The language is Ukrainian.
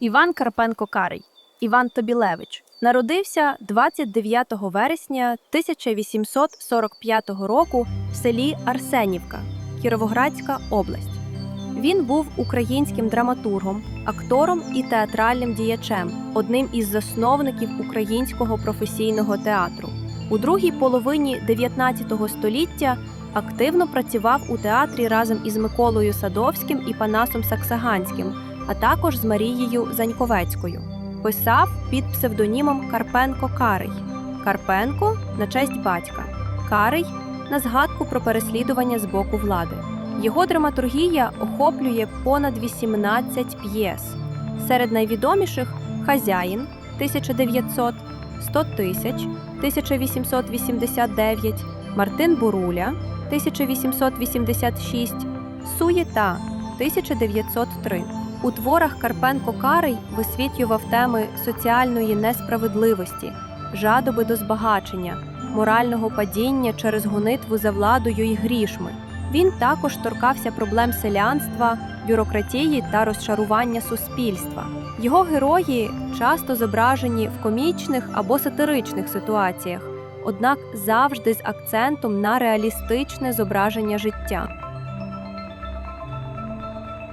Іван Карпенко Карий, Іван Тобілевич, народився 29 вересня 1845 року в селі Арсенівка, Кіровоградська область. Він був українським драматургом, актором і театральним діячем, одним із засновників українського професійного театру. У другій половині 19 століття активно працював у театрі разом із Миколою Садовським і Панасом Саксаганським, а також з Марією Заньковецькою. Писав під псевдонімом Карпенко Карий. Карпенко на честь батька, Карий на згадку про переслідування з боку влади. Його драматургія охоплює понад 18 п'єс. Серед найвідоміших Хазяїн 1900, 100 тисяч 1889, Мартин Буруля 1886, Суєта 1903. У творах Карпенко Карий висвітлював теми соціальної несправедливості, жадоби до збагачення, морального падіння через гонитву за владою і грішми. Він також торкався проблем селянства, бюрократії та розчарування суспільства. Його герої часто зображені в комічних або сатиричних ситуаціях, однак завжди з акцентом на реалістичне зображення життя.